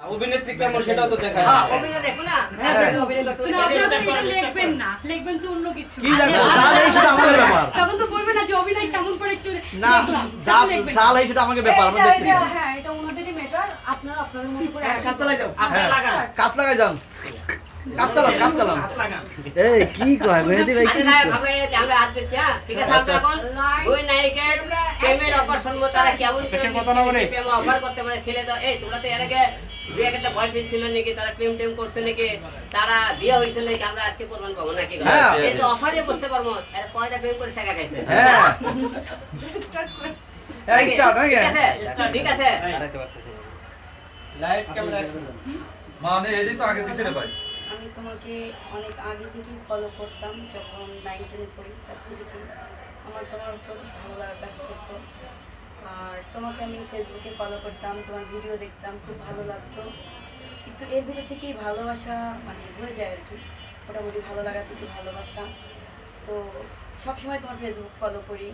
অভিনেত্রী কেমন সেটাও তো দেখা হ্যাঁ, অভিনয় দেখো না। হ্যাঁ, হ্যাঁ। আপনারা লিখবেন না। লিখবেন তো অন্য কিছু। কি ব্যাপার। তখন তো বলবেন না যে অভিনয় কেমন করে একটু না যা যা লাগে সেটা আমাকে ব্যাপার আমরা দেখতে হ্যাঁ, এটা ওনাদেরই matter, আপনারা আপনাদের মতো করে হ্যাঁ, কাজ লাগাই যাও। আপনারা হ্যাঁ, লাগান। কাজ লাগাই যান। এই কি কয় মেহেদি ভাই আচ্ছা, আমরা হ্যাঁ? ঠিক আছে, আচ্ছা, এখন দুই নায়িকের প্রেমের প্রেম অফার করতে পারে ছেলে তো এই তোমরা তো এর আগে দুই একটা বয়ফ্রেন্ড ছিল নাকি তারা প্রেম টেম করছে নাকি তারা বিয়ে হয়েছিল নাকি আমরা আজকে প্রমাণ পাবো নাকি? হ্যাঁ। এই তো অফারে বসতে পারব এরা কয়টা প্রেম করে শেখা খাইছে? হ্যাঁ। Start করে। এই স্টার্ট নাকি? ঠিক ঠিক আছে। না। লাইট ক্যামেরা মানে এডি তো আগে ভাই। আমি তোমাকে অনেক আগে থেকেই ফলো করতাম যখন নাইন টেনে পড়ি তখন থেকে আমার তোমার উপর ভালো লাগা কাজ করতো। আর তোমাকে আমি ফেসবুকে ফলো করতাম তোমার ভিডিও দেখতাম খুব ভালো লাগতো। কিন্তু এর ভিতর থেকেই ভালোবাসা মানে হয়ে যায় আর কি মোটামুটি ভালো লাগা থেকে ভালোবাসা। তো সবসময় তোমার ফেসবুক ফলো করি।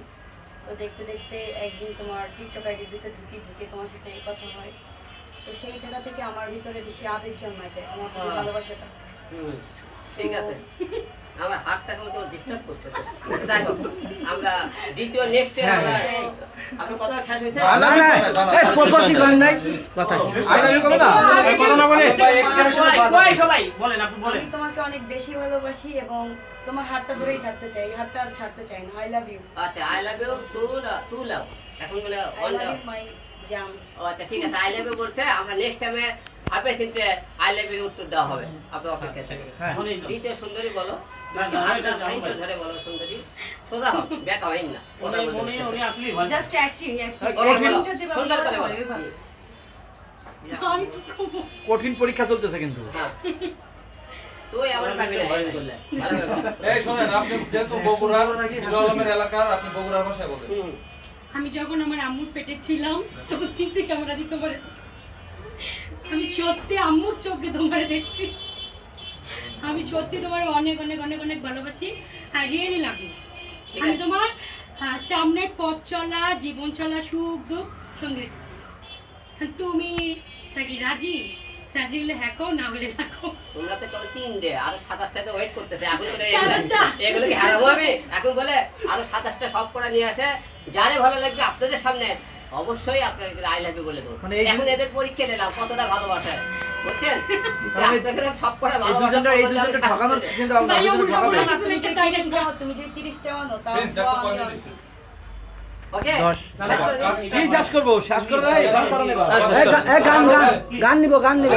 তো দেখতে দেখতে একদিন তোমার টিকটক আইডির ভিতরে ঢুকি ঢুকে তোমার সাথে কথা হয়। তো সেই জায়গা থেকে আমার ভিতরে বেশি আবেগ জন্মায় যায় তোমার হ্যাঁ। ভালোবাসাটা। ঠিক আছে। আমার হাতটাকে তোমার ডিস্টার্ব করতেছে দেখো আমরা দ্বিতীয় নেক্সটে আমরা আপনার কথা শেষ হয়েছে? না না এই পরপরই করেন নাই কথা আই লাভ ইউ কবে না কথা না বলে সবাই, সবাই, সবাই বলেন আপনি বলেন। আমি তোমাকে অনেক বেশি ভালোবাসি এবং তোমার হাতটা ধরেই থাকতে চাই। হাতটা আর ছাড়তে চাই না। আই লাভ ইউ আচ্ছা I love you too too love এখন বলে ওয়ান লাভ লাভ মাই জাম ও আচ্ছা ঠিক আছে আই লাভ ইউ বলছে। আমরা নেক্সট টাইমে ভাবে চিনতে আই লাভ ইউ উত্তর দেওয়া হবে। আপনার অপেক্ষা থাকবে হ্যাঁ। তো। দ্বিতীয় সুন্দরী বলো হয়। কঠিন পরীক্ষা চলতেছে কিন্তু। হ্যাঁ। তুই আমার পাবি না এরকম করলে। ভালো করে বল। এই শোনেন আপনি যেহেতু বগুড়ার আলমের এলাকার আপনি বগুড়ার ভাষায় বলেন। আমি যখন আমার আম্মুর পেটে ছিলাম তখন সিসি ক্যামেরা দিতে তোমার আমি সত্যি আম্মুর চোখে তোমার দেখছি। আমি সত্যি তোমার অনেক অনেক অনেক অনেক ভালোবাসি। আর রিয়েলি ঠিক আমি তোমার সামনের পথ চলা জীবন চলা সুখ দুঃখ সঙ্গে রেখেছি। তুমি তা কি রাজি? রাজি হলে হ্যাকো না হলে রাখো তোমরা তো তিন দে আরও সাতাশটাতে ওয়েট করতেছে। এখন বলে সাতাশটা? এগুলো কি হারাবো এখন বলে আরও সাতাশটা সব করে নিয়ে আসে। যারে ভালো লাগবে আপনাদের সামনে অবশ্যই আপনাকে আই লাভ ইউ বলে দেবো মানে এখন এদের পরীক্ষা নিলাম কতটা ভালোবাসে বুঝছেন সব ভালোবাসা তুমি কিছু যদি লিখে 30 টাও তুমি যদি 30 টাও নাও তাও প্লিজ দেখো আমি কয়টা on দিছে this। ওকে দশ। শেষ কি শেষ করব শেষ গান গান নিব গান নিব